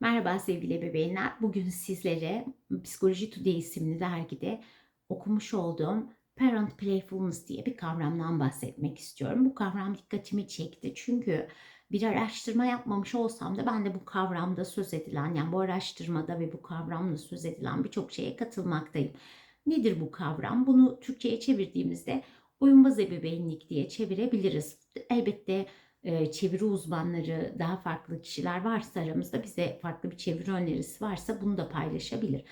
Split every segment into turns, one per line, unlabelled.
Merhaba sevgili bebeğler. Bugün sizlere Psikoloji Today isimli dergide okumuş olduğum Parent Playfulness diye bir kavramdan bahsetmek istiyorum. Bu kavram dikkatimi çekti çünkü bir araştırma yapmamış olsam da ben de bu kavramda söz edilen yani bu araştırmada ve bu kavramla söz edilen birçok şeye katılmaktayım. Nedir bu kavram? Bunu Türkçe'ye çevirdiğimizde oyunbaz ebeveynlik diye çevirebiliriz. Elbette çeviri uzmanları, daha farklı kişiler varsa aramızda bize farklı bir çeviri önerisi varsa bunu da paylaşabilir.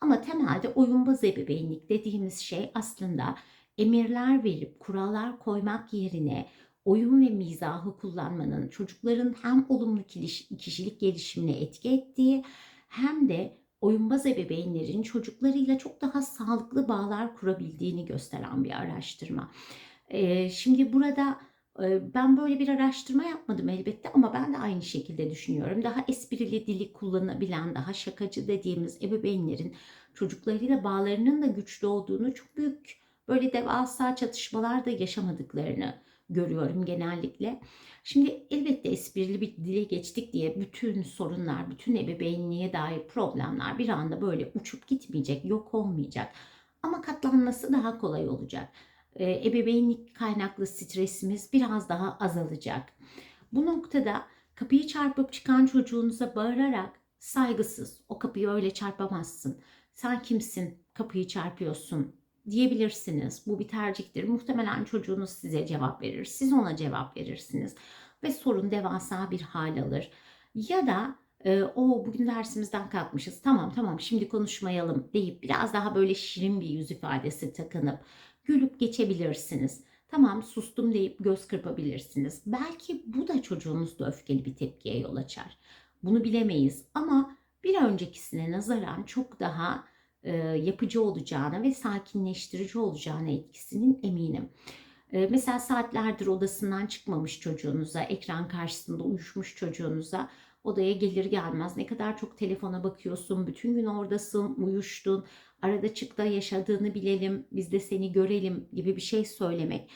Ama temelde oyunbaz ebeveynlik dediğimiz şey aslında emirler verip kurallar koymak yerine oyun ve mizahı kullanmanın çocukların hem olumlu kişilik gelişimine etki ettiği hem de oyunbaz ebeveynlerin çocuklarıyla çok daha sağlıklı bağlar kurabildiğini gösteren bir araştırma. Ee, şimdi burada ben böyle bir araştırma yapmadım elbette ama ben de aynı şekilde düşünüyorum. Daha esprili dili kullanabilen, daha şakacı dediğimiz ebeveynlerin çocuklarıyla bağlarının da güçlü olduğunu, çok büyük böyle devasa çatışmalar da yaşamadıklarını görüyorum genellikle. Şimdi elbette esprili bir dile geçtik diye bütün sorunlar, bütün ebeveynliğe dair problemler bir anda böyle uçup gitmeyecek, yok olmayacak. Ama katlanması daha kolay olacak e, ebeveynlik kaynaklı stresimiz biraz daha azalacak. Bu noktada kapıyı çarpıp çıkan çocuğunuza bağırarak saygısız o kapıyı öyle çarpamazsın. Sen kimsin kapıyı çarpıyorsun diyebilirsiniz. Bu bir tercihtir. Muhtemelen çocuğunuz size cevap verir. Siz ona cevap verirsiniz. Ve sorun devasa bir hal alır. Ya da o bugün dersimizden kalkmışız tamam tamam şimdi konuşmayalım deyip biraz daha böyle şirin bir yüz ifadesi takınıp gülüp geçebilirsiniz. Tamam sustum deyip göz kırpabilirsiniz. Belki bu da çocuğunuzda öfkeli bir tepkiye yol açar. Bunu bilemeyiz ama bir öncekisine nazaran çok daha e, yapıcı olacağına ve sakinleştirici olacağına etkisinin eminim. E, mesela saatlerdir odasından çıkmamış çocuğunuza, ekran karşısında uyuşmuş çocuğunuza odaya gelir gelmez ne kadar çok telefona bakıyorsun, bütün gün oradasın, uyuştun, arada çıkta yaşadığını bilelim, biz de seni görelim gibi bir şey söylemek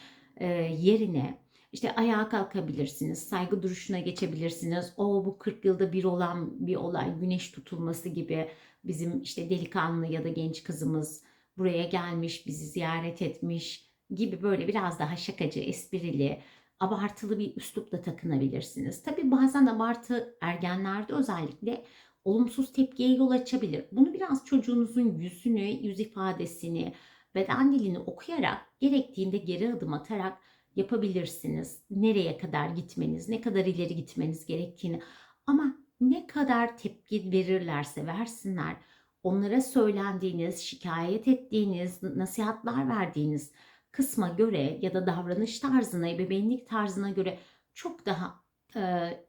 yerine işte ayağa kalkabilirsiniz, saygı duruşuna geçebilirsiniz. O bu 40 yılda bir olan bir olay, güneş tutulması gibi bizim işte delikanlı ya da genç kızımız buraya gelmiş, bizi ziyaret etmiş gibi böyle biraz daha şakacı, esprili, abartılı bir üslupla takınabilirsiniz. Tabi bazen abartı ergenlerde özellikle olumsuz tepkiye yol açabilir. Bunu biraz çocuğunuzun yüzünü, yüz ifadesini, beden dilini okuyarak gerektiğinde geri adım atarak yapabilirsiniz. Nereye kadar gitmeniz, ne kadar ileri gitmeniz gerektiğini ama ne kadar tepki verirlerse versinler onlara söylendiğiniz, şikayet ettiğiniz, nasihatler verdiğiniz kısma göre ya da davranış tarzına, ebeveynlik tarzına göre çok daha e,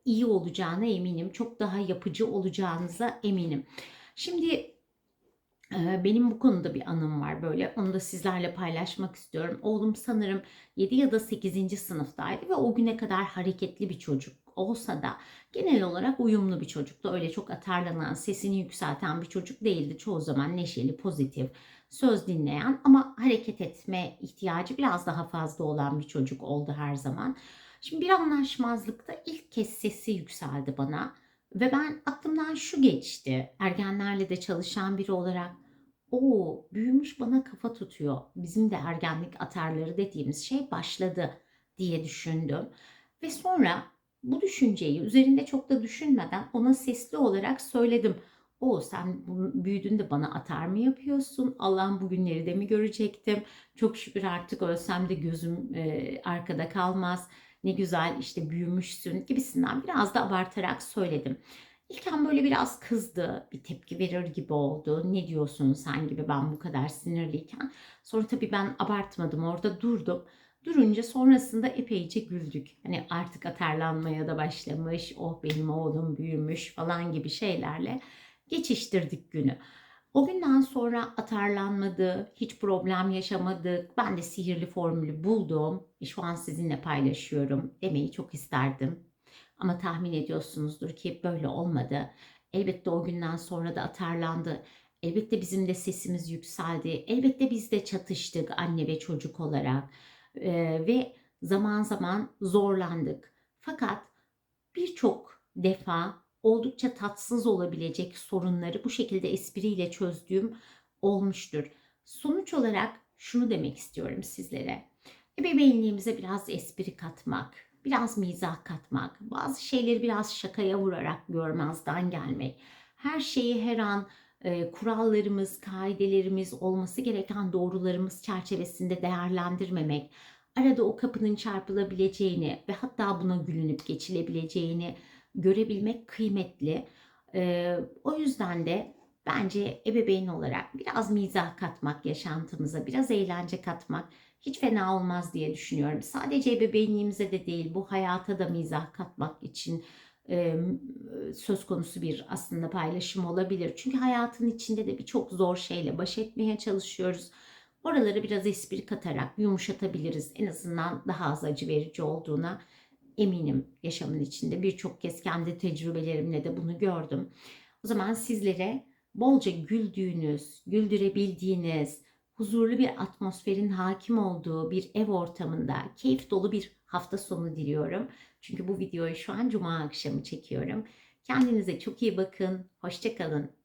iyi olacağına eminim. Çok daha yapıcı olacağınıza eminim. Şimdi e, benim bu konuda bir anım var böyle. Onu da sizlerle paylaşmak istiyorum. Oğlum sanırım 7 ya da 8. sınıftaydı ve o güne kadar hareketli bir çocuk olsa da genel olarak uyumlu bir çocuktu. Öyle çok atarlanan, sesini yükselten bir çocuk değildi. Çoğu zaman neşeli, pozitif, söz dinleyen ama hareket etme ihtiyacı biraz daha fazla olan bir çocuk oldu her zaman. Şimdi bir anlaşmazlıkta ilk kez sesi yükseldi bana ve ben aklımdan şu geçti. Ergenlerle de çalışan biri olarak o büyümüş bana kafa tutuyor. Bizim de ergenlik atarları dediğimiz şey başladı diye düşündüm. Ve sonra bu düşünceyi üzerinde çok da düşünmeden ona sesli olarak söyledim. O sen büyüdüğünde bana atar mı yapıyorsun? Allah'ım bugünleri de mi görecektim? Çok şükür artık ölsem de gözüm e, arkada kalmaz. Ne güzel işte büyümüşsün gibisinden biraz da abartarak söyledim. İlken böyle biraz kızdı, bir tepki verir gibi oldu. Ne diyorsun sen gibi ben bu kadar sinirliyken. Sonra tabii ben abartmadım orada durdum. Durunca sonrasında epeyce güldük. Hani artık atarlanmaya da başlamış, oh benim oğlum büyümüş falan gibi şeylerle geçiştirdik günü. O günden sonra atarlanmadı, hiç problem yaşamadık. Ben de sihirli formülü buldum. E, şu an sizinle paylaşıyorum demeyi çok isterdim. Ama tahmin ediyorsunuzdur ki böyle olmadı. Elbette o günden sonra da atarlandı. Elbette bizim de sesimiz yükseldi. Elbette biz de çatıştık anne ve çocuk olarak. Ve zaman zaman zorlandık. Fakat birçok defa oldukça tatsız olabilecek sorunları bu şekilde espriyle çözdüğüm olmuştur. Sonuç olarak şunu demek istiyorum sizlere. Ebeveynliğimize biraz espri katmak, biraz mizah katmak, bazı şeyleri biraz şakaya vurarak görmezden gelmek, her şeyi her an kurallarımız, kaidelerimiz, olması gereken doğrularımız çerçevesinde değerlendirmemek, arada o kapının çarpılabileceğini ve hatta buna gülünüp geçilebileceğini görebilmek kıymetli. O yüzden de bence ebeveyn olarak biraz mizah katmak yaşantımıza, biraz eğlence katmak hiç fena olmaz diye düşünüyorum. Sadece ebeveynliğimize de değil, bu hayata da mizah katmak için söz konusu bir aslında paylaşım olabilir. Çünkü hayatın içinde de birçok zor şeyle baş etmeye çalışıyoruz. Oraları biraz espri katarak yumuşatabiliriz. En azından daha az acı verici olduğuna eminim yaşamın içinde. Birçok kez kendi tecrübelerimle de bunu gördüm. O zaman sizlere bolca güldüğünüz, güldürebildiğiniz, huzurlu bir atmosferin hakim olduğu bir ev ortamında keyif dolu bir hafta sonu diliyorum. Çünkü bu videoyu şu an cuma akşamı çekiyorum. Kendinize çok iyi bakın. Hoşçakalın.